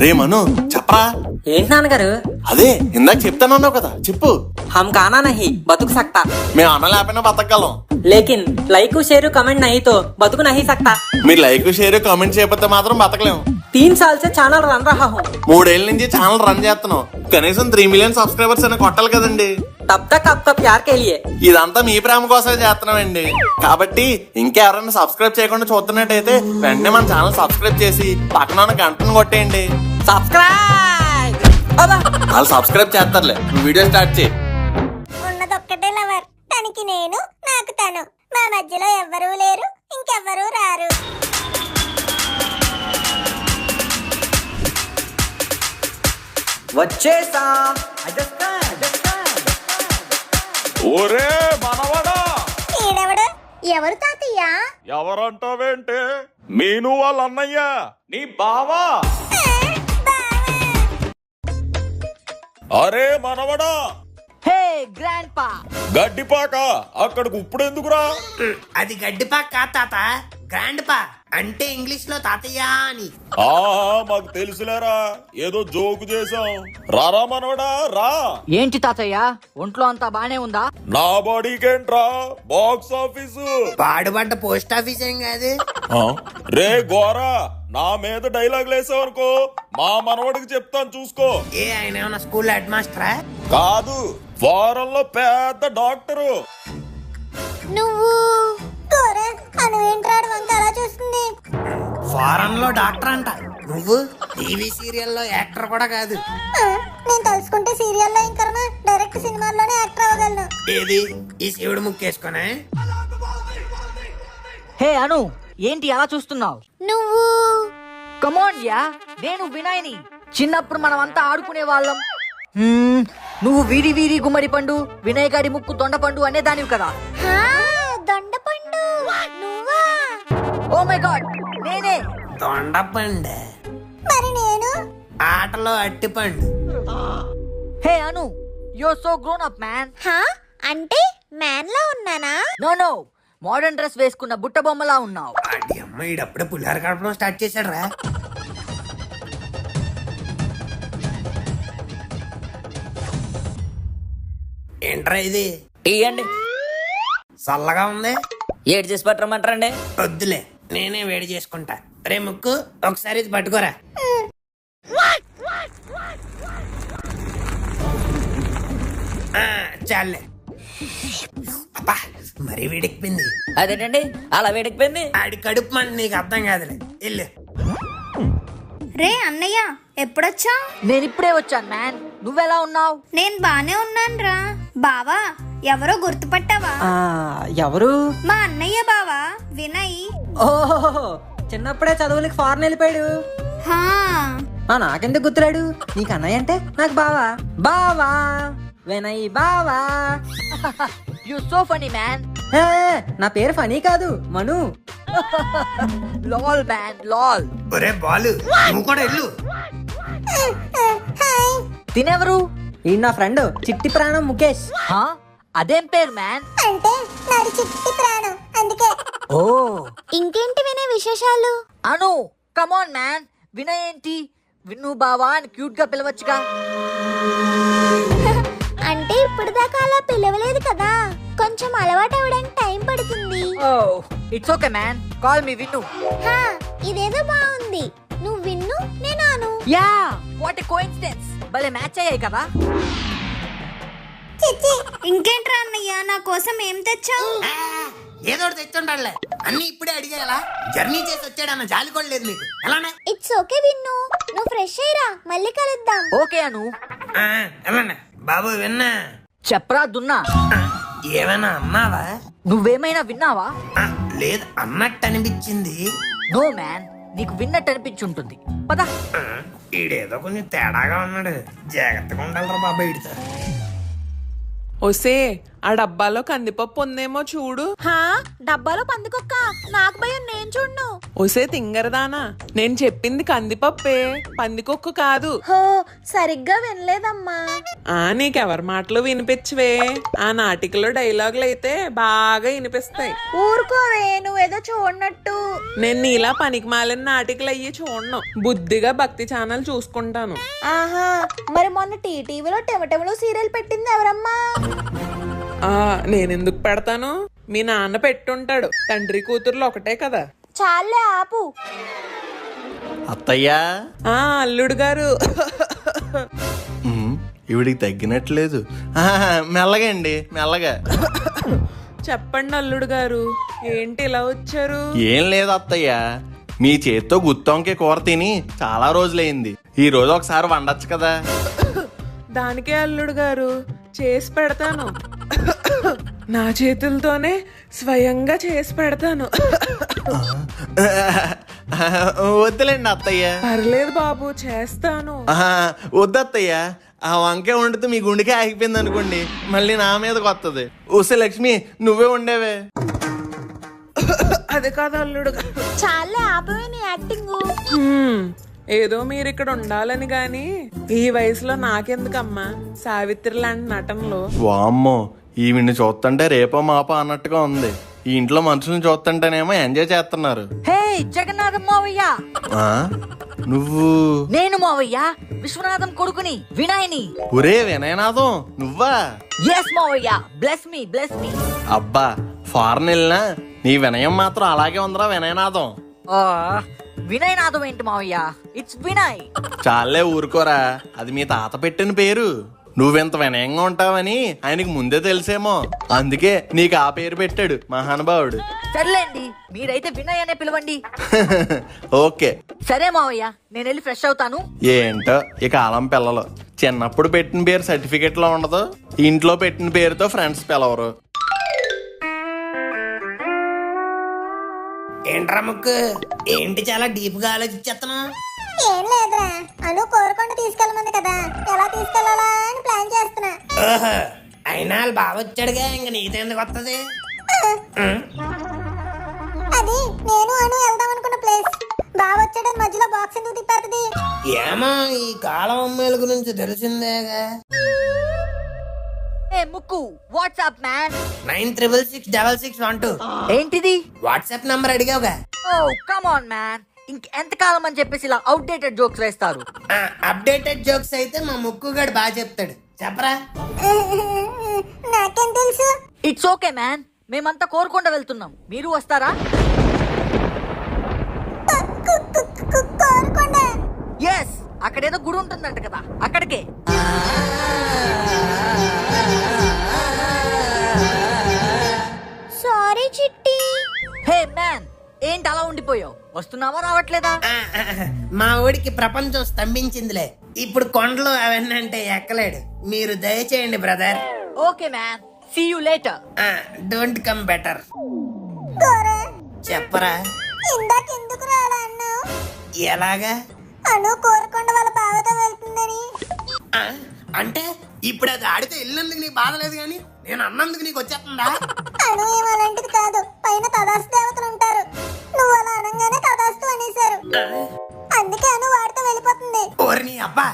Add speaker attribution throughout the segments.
Speaker 1: రే మను చెప్పరా
Speaker 2: ఏంటి నాన్నగారు
Speaker 1: అదే ఇందాక చెప్తానన్నావు కదా చెప్పు
Speaker 2: हम गाना नहीं बतुक सकता
Speaker 1: మేము అన్న లేకపోయినా బతకగలం
Speaker 2: लेकिन लाइक शेयर कमेंट नहीं तो बतुक नहीं सकता
Speaker 1: మీరు లైక్ షేర్ కామెంట్ చేయకపోతే మాత్రం బతకలేము
Speaker 2: तीन साल से चैनल रन रहा हूँ
Speaker 1: మూడేళ్ల నుంచి ఛానల్ రన్ చేస్తున్నాం కనీసం త్రీ మిలియన్ సబ్స్క్రైబర్స్ అయినా కొట్టాలి కదండి
Speaker 2: तब तक आपका प्यार के लिए
Speaker 1: ఇదంతా మీ ప్రేమ కోసమే చేస్తున్నామండి కాబట్టి ఇంకెవరైనా సబ్స్క్రైబ్ చేయకుండా చూస్తున్నట్టయితే వెంటనే మన ఛానల్ సబ్స్క్రైబ్ చేసి పక్కన ఉన్న గంటను కొట్టేయండి
Speaker 2: సబ్స్క్రైబ్
Speaker 1: వాళ్ళు సబ్స్క్రైబ్ చేస్తారులే. వీడియో స్టార్ట్ చేయి.
Speaker 3: లవర్ తనకి నేను నాకు తను. మా మధ్యలో ఎవ్వరూ లేరు ఇంకెవ్వరూ రారు.
Speaker 2: వచ్చేసా.
Speaker 3: ఎవరు తాతయ్య?
Speaker 4: ఎవరంటావేంటి? మీను వాళ్ళ అన్నయ్య నీ బావా. అరే మనవడా!
Speaker 5: హే గ్రాండ్ పా
Speaker 4: గడ్డిపాక! అక్కడికి ఇప్పుడు ఎందుకురా?
Speaker 6: అది గడ్డిపా కా తాత. గ్రాండ్ పా అంటే ఇంగ్లీష్లో తాతయ్య అని.
Speaker 4: ఆ మాకు తెలుసులేరా. ఏదో జోకు చేసాం రారా మనవడా రా.
Speaker 5: ఏంటి తాతయ్య? ఒంట్లో అంతా బానే ఉందా?
Speaker 4: నా బాడీకేంట్రా? Box office.
Speaker 6: పాడుబడ్డ పోస్ట్ ఆఫీస్ ఏం కాదు?
Speaker 4: ఆ, రే గోరా. నా మీద డైలాగ్ లేసావనుకో మా మనవడికి చెప్తాను చూసుకో.
Speaker 6: ఏ ఆయన ఏమన్నా స్కూల్ హెడ్ మాస్టరా
Speaker 4: కాదు వారంలో పెద్ద డాక్టరు.
Speaker 3: నువ్వు? కూర అను ఏంట్రాడు వంక అలా చూస్తుంది?
Speaker 6: ఫారెన్లో డాక్టర్ అంట నువ్వు? టీవీ సీరియల్లో యాక్టర్ కూడా కాదు.
Speaker 3: ఆ, నేను తలుచుకుంటే సీరియల్లో ఇంకరమా డైరెక్ట్ సినిమాల్లోనే యాక్టర్ అవ్వగలను.
Speaker 6: ఏది? ఈ శివుడు ముక్కేసుకునే?
Speaker 5: హే అను ఏంటి అలా చూస్తున్నావు?
Speaker 3: నువ్వు?
Speaker 5: Come on ya. నేను వినాయని. చిన్నప్పుడు మనం అంతా ఆడుకునే వాళ్ళం. నువ్వు వీరి వీరి గుమ్మడి పండు వినయగాడి ముక్కు దొండపండు అనే దానివి కదా.
Speaker 3: హా, దొండపండు నువ్వా?
Speaker 5: ఓ మై గాడ్ నేనే.
Speaker 6: దొండపండు
Speaker 3: మరి నేను?
Speaker 6: ఆటలో అట్టిపండు
Speaker 5: hey Anu you so grown up man
Speaker 3: హా అంటే మ్యాన్ లా ఉన్నానా?
Speaker 5: నో నో మోడర్న్ డ్రెస్ వేసుకున్న బుట్ట బొమ్మలా ఉన్నావు.
Speaker 6: వాడి అమ్మ ఈడప్పుడే పులిహార కడపడం స్టార్ట్ చేశాడు రా ఏంట్రా ఇది?
Speaker 7: ఇయ్యండి
Speaker 6: చల్లగా ఉంది?
Speaker 7: ఏడు చేసి పట్టరమంటారండి
Speaker 6: వద్దులే నేనే వేడి చేసుకుంటా. రే ముక్కు ఒకసారి ఇది పట్టుకోరా. చాలే అబ్బా. మరీ వేడెక్కింది
Speaker 7: అదేంటండి? అలా వేడెక్కిపోయింది?
Speaker 6: ఆడి కడుపు మంట నీకు అర్థం కాదులే. వెళ్ళు
Speaker 3: రే అన్నయ్య ఎప్పుడొచ్చా
Speaker 5: నేను ఇప్పుడే వచ్చాను మ్యాన్. నువ్వెలా ఉన్నావు?
Speaker 3: నేను బానే ఉన్నాను రా బావా ఎవరో గుర్తుపట్టావా?
Speaker 2: ఆ, ఎవరు?
Speaker 3: మా అన్నయ్య బావా వినయ్.
Speaker 2: ఓహో చిన్నప్పుడే చదువులకి ఫారెన్ వెళ్ళిపోయాడు.
Speaker 3: హా.
Speaker 2: ఆ నాకెందుకు గుర్తురాడు? నీకు అన్నయ్య అంటే నాకు బావా. బావా. వినయ్ బావా.
Speaker 5: You so funny
Speaker 2: man. నా పేరు ఫనీ కాదు మను.
Speaker 5: లాల్ మ్యాన్ లాల్.
Speaker 6: ఒరే బాలు నువ్వు కూడా వెళ్ళు.
Speaker 5: తినెవరు?
Speaker 2: ఈ నా ఫ్రెండ్ చిట్టి ప్రాణం ముఖేష్.
Speaker 5: హా? అదేం పేరు మ్యాన్?
Speaker 3: అంటే నాది చిట్టి ప్రాణం అందుకే.
Speaker 5: ఓ.
Speaker 3: ఇంకేంటి వినే విశేషాలు?
Speaker 5: అను కమాన్ మ్యాన్. వినయ్ ఏంటి? విన్ను బావా అని క్యూట్గా పిలవచ్చుగా.
Speaker 3: అంటే ఇప్పుడు దాకా అలా పిలవలేదు కదా. కొంచెం అలవాటు అవ్వడానికి టైం పడుతుంది.
Speaker 5: ఓ it's okay man call me Vinnu
Speaker 3: హా ఇదేదో బాగుంది. నువ్వు విన్ను నేను Anu
Speaker 5: ya what a coincidence భలే మ్యాచ్ అయ్యాయి కదా.
Speaker 3: ఇంకేంట్రా అన్నయ్య నా కోసం ఏం తెచ్చావు?
Speaker 6: ఏదో ఒకటి తెచ్చుంటాడులే అన్ని ఇప్పుడే అడిగేయాలా జర్నీ చేసి వచ్చాడన్న జాలి కూడా లేదు నీకు. ఎలానే?
Speaker 3: ఇట్స్ ఓకే విన్ను నువ్వు ఫ్రెష్ అయ్యిరా. మళ్ళీ కలుద్దాం.
Speaker 5: ఓకే అను.
Speaker 6: ఆ, ఎలానే? బాబు విన్నా.
Speaker 5: చెప్పరా దున్నా.
Speaker 6: ఏమైనా అన్నావా?
Speaker 5: నువ్వేమైనా విన్నావా?
Speaker 6: లేదు అన్నట్టు అనిపించింది
Speaker 5: నో మ్యాన్ నీకు విన్నట్టు అనిపించుంటుంది పద.
Speaker 6: ఆ, ఈడేదో కొంచెం తేడాగా ఉన్నాడు. జాగ్రత్తగా ఉండాలిరా బాబా ఈడితో.
Speaker 8: ఒసే ఆ డబ్బాలో కందిపప్పు ఉందేమో చూడు.
Speaker 9: హా? డబ్బాలో పందికొక్క? నాకు భయం నేను చూడను.
Speaker 8: ఒసే తింగరదానా నేను చెప్పింది కందిపప్పే. పందికొక్కు కాదు.
Speaker 9: హో సరిగ్గా వినలేదమ్మా.
Speaker 8: ఆ నీకెవరి మాటలు వినిపించవే? ఆ నాటికలో డైలాగులు అయితే బాగా వినిపిస్తాయి.
Speaker 9: ఊరుకోవే నువ్వేదో చూడనట్టు.
Speaker 8: నేను నీలా పనికి మాలిన నాటికలు అయ్యి చూడను. బుద్ధిగా భక్తి ఛానల్ చూసుకుంటాను.
Speaker 9: ఆహా మరి మొన్న టీటీవీలో టెమటెమలో సీరియల్ పెట్టింది ఎవరమ్మా?
Speaker 8: నేనెందుకు పెడతాను? మీ నాన్న పెట్టుంటాడు. తండ్రి కూతుర్లు ఒకటే కదా.
Speaker 9: చాలే ఆపు.
Speaker 1: అత్తయ్యా?
Speaker 8: ఆ అల్లుడు గారు.
Speaker 1: ఉమ్, ఈవిడికి తగ్గినట్లేదు. ఆహా, మెల్లగా అండి మెల్లగా.
Speaker 8: చెప్పండి అల్లుడు గారు ఏంటి ఇలా వచ్చారు?
Speaker 1: ఏం లేదు అత్తయ్య. మీ చేత్తో గుత్తొంకే కూర తిని చాలా రోజులైంది. ఈ రోజు ఒకసారి వండొచ్చు కదా.
Speaker 8: దానికే అల్లుడు గారు చేసి పెడతాను. నా చేతులతోనే స్వయంగా చేసి పెడతాను.
Speaker 1: వద్దులేండి అత్తయ్య.
Speaker 8: పర్లేదు బాబు చేస్తాను.
Speaker 1: ఆహా, వద్దు అత్తయ్య. ఆ వంకాయ వండితే మీ గుండెకే ఆగిపోయింది అనుకోండి. మళ్ళీ నా మీదకి వస్తుంది ఉసే లక్ష్మి నువ్వే ఉండేవే
Speaker 8: అది కాదు అల్లుడు
Speaker 9: చాలే యాక్టింగ్.
Speaker 8: ఏదో మీరు ఇక్కడ ఉండాలని గాని ఈ వయసులో నాకెందుకమ్మా? సావిత్రి లాంటి నటనలో.
Speaker 1: వామ్మో. ఈవిని చూస్తుంటే రేపో మాపో అన్నట్టుగా ఉంది. ఈ ఇంట్లో మనుషుల్ని చూస్తుంటేనేమో ఎంజాయ్ చేస్తున్నారు
Speaker 5: హే జగన్నాథం మావయ్య.
Speaker 1: ఆ? నువ్వు?
Speaker 5: నేను మావయ్య విశ్వనాథం కొడుకుని వినాయని.
Speaker 1: ఒరే వినయనాథం నువ్వా?
Speaker 5: ఎస్ మావయ్య. బ్లెస్ మీ బ్లెస్ మీ
Speaker 1: అబ్బా ఫారెన్ వెళ్ళినా నీ వినయం మాత్రం అలాగే ఉందిరా వినయనాథం.
Speaker 5: వినయనాథం ఏంటి మావయ్య? ఇట్స్ వినయ్
Speaker 1: చాలే ఊరుకోరా అది మీ తాత పెట్టిన పేరు. నువ్వెంత వినయంగా ఉంటావని ఆయనకి ముందే తెలుసేమో. అందుకే నీకు ఆ పేరు పెట్టాడు మహానుభావుడు.
Speaker 5: సర్లేండి మీరైతే వినయ్ అనే పిలవండి.
Speaker 1: ఓకే.
Speaker 5: సరే మావయ్య నేను వెళ్ళి ఫ్రెష్ అవుతాను.
Speaker 1: ఏంటో ఈ కాలం పిల్లలు. చిన్నప్పుడు పెట్టిన పేరు సర్టిఫికెట్లో ఉండదు. ఇంట్లో పెట్టిన పేరుతో ఫ్రెండ్స్ పిలవరు.
Speaker 6: ఏంట్రా ముక్కు? ఏంటి చాలా డీప్గా ఆలోచించేస్తున్నావు
Speaker 3: ఏం లేదురా. అను కోరుకుండా తీసుకెళ్ళమంది కదా. ఎలా తీసుకెళ్ళాలా అని ప్లాన్ చేస్తున్నా.
Speaker 6: ఓహో అయినా వాళ్ళు బాగా వచ్చాడుగా ఇంక నీతో ఎందుకు వస్తుంది
Speaker 3: అది నేను అను వెళ్దాం అనుకున్న ప్లేస్. బాగా వచ్చాడని మధ్యలో బాక్స్ ఎందుకు తిప్పేస్తుంది
Speaker 6: ఏమో ఈ కాలం అమ్మాయిల గురించి తెలిసిందేగా.
Speaker 5: ఏ ముక్కు WhatsApp man.
Speaker 6: Nine triple six double six one two.
Speaker 5: ఏంటిది?
Speaker 6: వాట్సాప్ నంబర్ అడిగావుగా.
Speaker 5: Oh come on man. ఇంకెంతకాలం అని చెప్పేసి ఇలా అవుట్డేటెడ్ జోక్స్ వేస్తారు?
Speaker 6: అప్డేటెడ్ జోక్స్ అయితే మా ముక్కుగాడు బాగా చెప్తాడు. చెప్పరా?
Speaker 3: నాకేం తెలుసు?
Speaker 5: It's okay man. మేమంతా కోరుకుండా వెళ్తున్నాం. మీరు వస్తారా? ఎస్ అక్కడేదో గుడి ఉంటుందంట కదా. అక్కడికే. హే మ్యాన్ ఏంటి అలా ఉండిపోయావు? వస్తున్నావా రావట్లేదా?
Speaker 6: మా ఊడికి ప్రపంచం స్తంభించిందిలే. ఇప్పుడు కొండలు అవన్నీ అంటే ఎక్కలేడు. మీరు దయచేయండి
Speaker 5: brother. Okay man. See you
Speaker 6: later don't come
Speaker 3: better.
Speaker 6: చెప్పరా?
Speaker 3: ఇందాక ఎందుకు రాలా అన్నావు?
Speaker 6: ఎలాగా?
Speaker 3: అను కోరుకుండా వాళ్ళ బావతో వెళ్తుందని.
Speaker 6: అంటే ఇప్పుడు అది ఆడితే వెళ్ళినందుకు నీకు బాధ లేదు కానీ? నేను అన్నందుకు నీకు వచ్చేస్తుందా?
Speaker 3: అను అలాంటిది కాదు పైన తదాస్తు దేవతలు ఉంటారు. నువ్వు అలా అనగానే తదాస్తు అనేశారు. అందుకే అను వాడితో వెళ్ళిపోతుంది.
Speaker 6: ఓరి నీ అబ్బా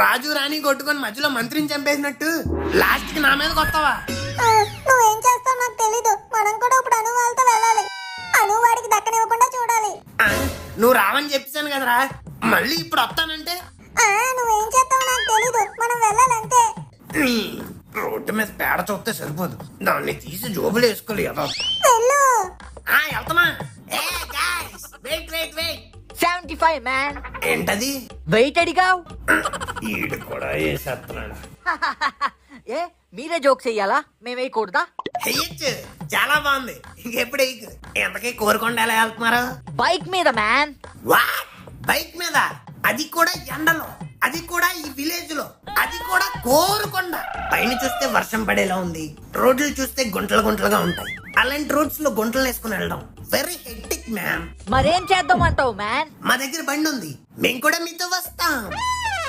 Speaker 6: రాజు రాణి కొట్టుకొని మధ్యలో మంత్రిని చంపేసినట్టు లాస్ట్కి నా మీద కొత్తవా
Speaker 3: నువ్వేం చేస్తావు నాకు తెలీదు. మనం కూడా ఇప్పుడు అను వాళ్ళతో వెళ్ళాలి. అను వాడికి దక్కనివ్వకుండా చూడాలి.
Speaker 6: నువ్వు రావని చెప్పేశాను కదరా. మళ్ళీ ఇప్పుడు వస్తానంటే?
Speaker 3: ఆ నువ్వేం చేస్తావో నాకు తెలీదు. మనం వెళ్ళాలంతే.
Speaker 6: రోడ్డు మీద పేడ చూస్తే సరిపోదు. దాన్ని తీసి జోబులు వేసుకోవాలి కదా guys, wait wait wait.
Speaker 5: Seventy five man
Speaker 6: ఏంటది?
Speaker 5: వెయిట్ అడిగావు?
Speaker 6: ఈడు కూడా వేసేస్తున్నాడు.
Speaker 5: ఏ మీరే జోక్స్ చెయ్యాలా మేము వేయకూడదా?
Speaker 6: చెయ్యొచ్చు చాలా బాగుంది. ఇంకెప్పుడు వేయకు? ఎంతకీ కోరుకుండా ఎలా వెళ్తున్నారు?
Speaker 5: బైక్ మీద మ్యాన్
Speaker 6: బైక్ మీద? అది కూడా ఎండలో. అది కూడా ఈ విలేజ్లో. అది కూడా కోరుకొండ. పైన చూస్తే వర్షం పడేలా ఉంది. రోడ్లు చూస్తే గుంటలు గుంటలుగా ఉంటాయి. అలాంటి రోడ్స్లో గుంటలు వేసుకుని వెళ్ళడం వెరీ హెక్టిక్ మ్యామ్
Speaker 5: మరేం చేద్దామంటావు మ్యాన్
Speaker 6: మా దగ్గర బండి ఉంది. మేము కూడా మీతో వస్తాం.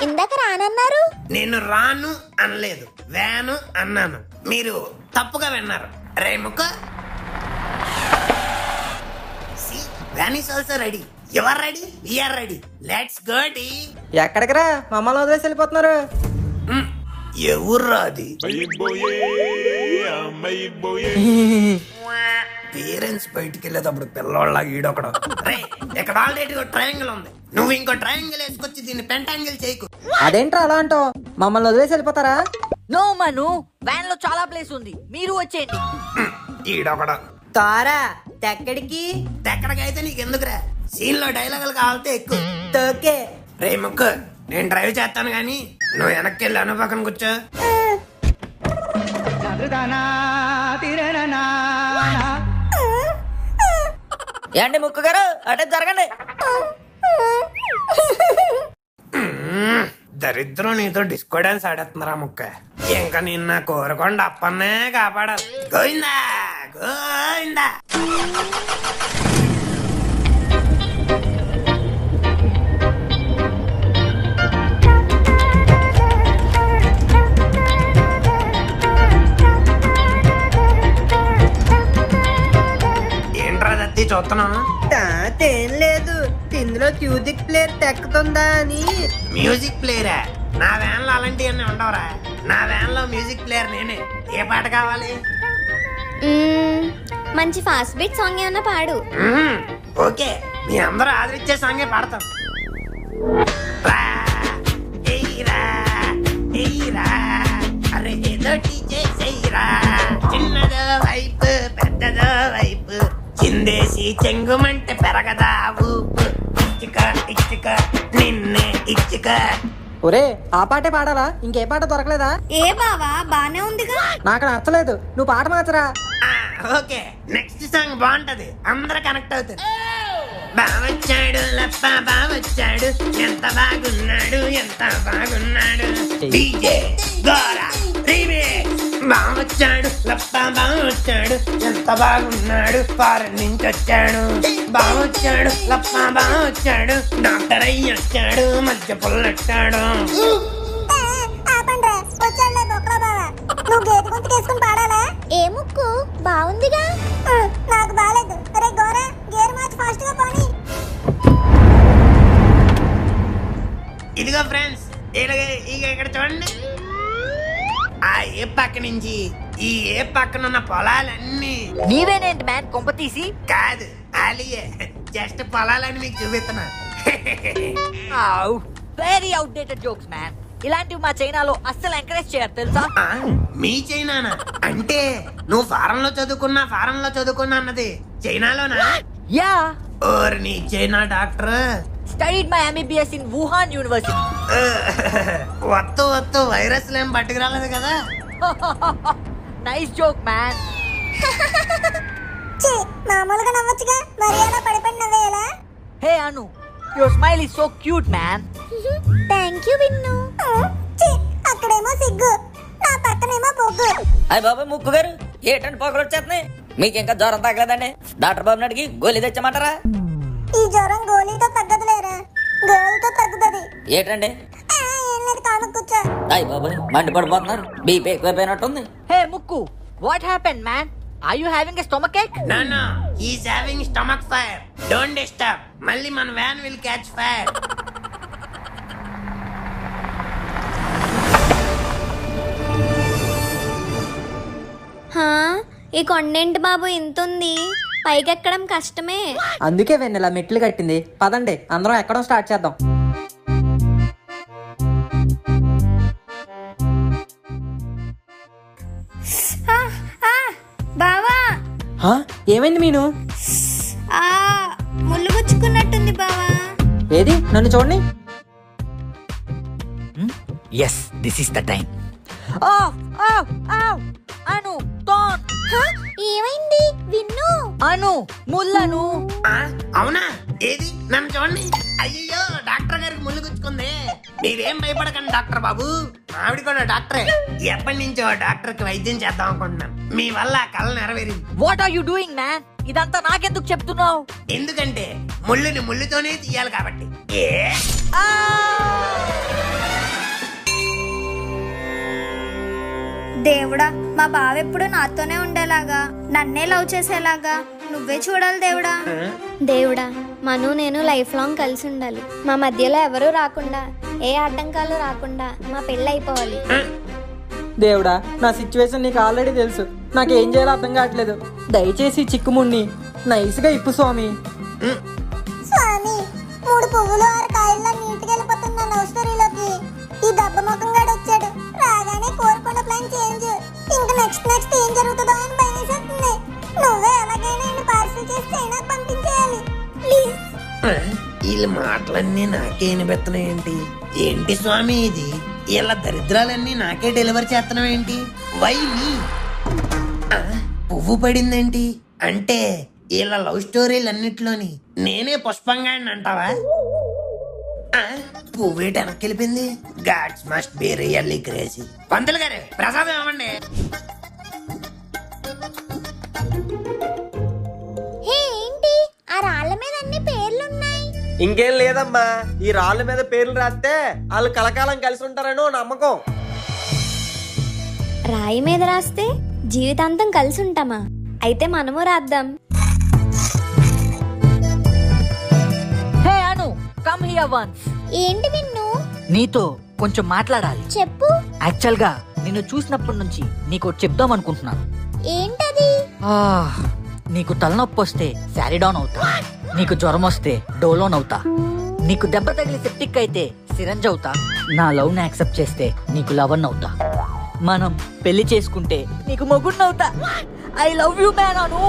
Speaker 3: ఇందాక రానన్నారు?
Speaker 6: నేను రాను అనలేదు. వ్యాను అన్నాను. మీరు తప్పుగా విన్నారు. రే ముక్క. Van is also ready your ready we are ready. Let's go D
Speaker 2: ఎక్కడికి రా మమ్మల్ని వదిలేసి వెళ్ళిపోతున్నారు.
Speaker 6: ఎవరు అది? పేరెంట్స్ బయటికి వెళ్ళేటప్పుడు పిల్లోళ్ళ ఈడొకడు. రే ఇక్కడ ఆల్రెడీ ఒక ట్రయాంగిల్ ఉంది. నువ్వు ఇంకో ట్రయాంగిల్ వేసుకొచ్చి దీన్ని పెంటాంగిల్ చేయకు.
Speaker 2: అదేంట్రా అలా అంటావు? మమ్మల్ని వదిలేసి వెళ్ళిపోతారా?
Speaker 5: నో మను. వ్యాన్లో చాలా ప్లేస్ ఉంది. మీరు వచ్చేయండి.
Speaker 6: ఈడొకడు.
Speaker 2: తారా తెక్కడికి?
Speaker 6: ఎక్కడికైతే నీకు ఎందుకురా సీన్లో డైలాగులు కావాలితే ఎక్కువ.
Speaker 2: తోకే.
Speaker 6: రే ముక్కు నేను డ్రైవ్ చేస్తాను గాని నువ్వు వెనక్కి వెళ్ళి అను పక్కన కూర్చో.
Speaker 7: ఏండి ముక్కు గారు? అటే జరగండి.
Speaker 6: దరిద్రం నీతో డిస్కో డాన్స్ ఆడేస్తున్నారా ముక్క. ఇంకా నిన్న కోరకొండ అప్పన్నే కాపాడాలి. గోవిందా గోవిందా.
Speaker 2: ఏం లేదు. ఇందులో క్యూజిక్ ప్లేయర్ తెక్కుతుందా అని.
Speaker 6: మ్యూజిక్ ప్లేయరా? నా వ్యాన్లో అలాంటివన్నీ ఉండవురా. నా వ్యాన్లో మ్యూజిక్ ప్లేయర్ నేనే. ఏ పాట కావాలి?
Speaker 3: మంచి ఫాస్ట్ బీట్ సాంగ్ ఏమన్నా పాడు.
Speaker 6: ఓకే. మీ అందరూ ఆదరించే సాంగే పాడతాం. చెంగుమంటే పెరగదా? ఊపు ఇచ్చుక ఇచ్చుక నిన్నే ఇచ్చుక.
Speaker 2: ఒరే ఆ పాటే పాడాలా? ఇంకే పాట దొరకలేదా?
Speaker 3: ఏ బావా బానే ఉందిగా.
Speaker 2: నాకు నచ్చలేదు. నువ్వు పాట మార్చరా?
Speaker 6: ఓకే. నెక్స్ట్ సాంగ్ బాగుంటది. అందరూ కనెక్ట్ అవుతారు. బావచ్చాడు లప్ప బావచ్చాడు. ఎంత బాగున్నాడు ఎంత బాగున్నాడు. డీజే గోరా బావచ్చాడు లప్ప బావచ్చాడు ఎంత బాగున్నాడు ఫారెన్ నుంచి వచ్చాడు. బావచ్చాడు లప్ప బావచ్చాడు డాక్టర్ అయ్యి వచ్చాడు మధ్య
Speaker 3: పాడాలా? ఏ ముక్కు? బాగుందిగా నాకు బాలేదు. అరే గోరా గేర్ మార్చి ఫాస్ట్గా పోనీ.
Speaker 6: ఇదిగో ఫ్రెండ్స్ ఇలాగే ఇక ఇక్కడ చూడండి. ఏ పక్క నుంచి ఈ ఏ పక్కన ఉన్న పొలాలన్నీ
Speaker 5: నీవేనేంటి మ్యాన్? కొంప తీసి?
Speaker 6: కాదు అలియే జస్ట్ పొలాలని మీకు చూపిస్తున్నా.
Speaker 5: Very outdated jokes man. ఇలాంటివి మా చైనాలో అస్సలు ఎంకరేజ్ చేయరు తెలుసా?
Speaker 6: మీ చైనానా? అంటే నువ్వు ఫారెన్లో చదువుకున్నా ఫారెన్లో చదువుకున్నా అన్నది చైనాలోనా?
Speaker 5: యా.
Speaker 6: ఓర్ నీ China doctor.
Speaker 5: Studied my MBBS in Wuhan university
Speaker 6: వత్తు వత్తు వైరస్లు ఏం పట్టుకురాలేదు కదా.
Speaker 5: నైస్ జోక్ మ్యాన్
Speaker 3: ఛీ, మామూలుగా నవ్వొచ్చుగా. మరి అలా పడిపోయి నవ్వేయాలా
Speaker 5: hey Anu your smile is so cute man
Speaker 3: thank you Vinnu ఛీ, అక్కడేమో సిగ్గు. నా పక్కనేమో బొగ్గు
Speaker 7: అయ్య బాబాయ్ ముక్కు గారు ఏటండి పొగలు వచ్చేస్తున్నాయి మీకు ఇంకా జ్వరం తగ్గలేదండి? డాక్టర్ బాబు అడిగి గోళీ తెచ్చమంటారా?
Speaker 3: ఈ జ్వరం గోళీతో తగ్గదులేరా? గోలుతో తగ్గుతుంది.
Speaker 7: ఏటండి? అయ్య బాబాయ్ మండి పడిపోతున్నారు. బీపీ ఎక్కువైపోయినట్టుంది.
Speaker 5: హే ముక్కు what happen man are you having a stomach ache
Speaker 6: no no he's having stomach fire don't disturb మళ్ళీ మన వ్యాన్ విల్ క్యాచ్ ఫైర్
Speaker 3: హా, ఈ కొండేంటి బాబు ఇంతుంది? పైకెక్కడం కష్టమే.
Speaker 2: అందుకే వెన్నెల మెట్లు కట్టింది. పదండి అందరం ఎక్కడం స్టార్ట్ చేద్దాం.
Speaker 3: ఆ, ఆ, బావా.
Speaker 2: హా? ఏమైంది మీను?
Speaker 3: ఆ ముళ్ళు గుచ్చుకున్నట్టుంది బావా.
Speaker 2: ఏది? నన్ను చూడండి.
Speaker 5: Yes this is the
Speaker 3: time ఏమైంది? విన్ను
Speaker 5: అను ముల్లను
Speaker 6: ఆ, అవునా? ఏది? నన్ను చూడండి. అయ్యో డాక్టర్ గారికి ముళ్ళు గుచ్చుకుంది. మీరేం భయపడకండి డాక్టర్ బాబు. ఆవిడ కూడా డాక్టరే. ఎప్పటి నుంచో డాక్టర్కి వైద్యం చేద్దాం అనుకుంటున్నాం. మీ వల్ల కళ నెరవేరింది.
Speaker 5: What are you doing man ఇదంతా నాకెందుకు చెప్తున్నావు?
Speaker 6: ఎందుకంటే ముళ్ళుని ముళ్ళుతోనే తీయాలి కాబట్టి. ఏ?
Speaker 3: దేవుడా మా బావ ఎప్పుడు నాతోనే ఉండేలాగా నన్నే లవ్ చేసేలాగా నువ్వే చూడాలి దేవుడా.
Speaker 10: దేవుడా మను నేను లైఫ్ లాంగ్ కలిసి ఉండాలి. మా మధ్యలో ఎవరూ రాకుండా ఏ ఆటంకాలు రాకుండా మా పెళ్ళి అయిపోవాలి.
Speaker 2: దేవుడా నా సిచ్యువేషన్ నీకు ఆల్రెడీ తెలుసు. నాకు ఏం చేయాలో అర్థం కావట్లేదు. దయచేసి చిక్కుముడిని నైస్గా ఇప్పు స్వామి.
Speaker 3: స్వామి మూడు పువ్వులు ఆరు
Speaker 11: ఏని నాకే ఏంటి? స్వామి ఇది? వీళ్ళ దరిద్రాలన్నీ నాకే డెలివరీ చేస్తున్నావు ఏంటి? Why me? పువ్వు పడిందేంటి? అంటే వీళ్ళ లవ్ స్టోరీలన్నిట్లోని నేనే పుష్పంగా అంటావా? పువ్వు పువ్వేటి వెనక్కి వెళ్ళిపోయింది gods must be really crazy. పంతులు గారు ప్రసాదం ఇవ్వండి.
Speaker 2: ఇంకేం లేదమ్మా. ఈ రాళ్ళ మీద పేర్లు రాస్తే వాళ్ళు కలకాలం కలిసి ఉంటారని నమ్మకం.
Speaker 10: రాయి మీద రాస్తే జీవితాంతం కలిసి ఉంటామా? అయితే మనము రాద్దాం.
Speaker 5: Hey Anu come here once
Speaker 10: ఏంటి విన్ను
Speaker 5: నీతో కొంచెం మాట్లాడాలి.
Speaker 10: చెప్పు.
Speaker 5: యాక్చువల్గా నిన్ను చూసినప్పటి నుంచి నీకు ఒకటి చెప్దాం అనుకుంటున్నాను.
Speaker 10: ఏంటది?
Speaker 5: ఆ, నీకు తలనొప్పి వస్తే శారీడౌన్ అవుతా. నీకు జ్వరం వస్తే డోలోన్ అవుతా నీకు దెబ్బ తగిలి సెప్టిక్ అయితే సిరంజ్ అవుతా. నా లవ్ని యాక్సెప్ట్ చేస్తే నీకు లవన్ అవుతా మనం పెళ్ళి చేసుకుంటే నీకు మొగుడినవుతా I love you man Anu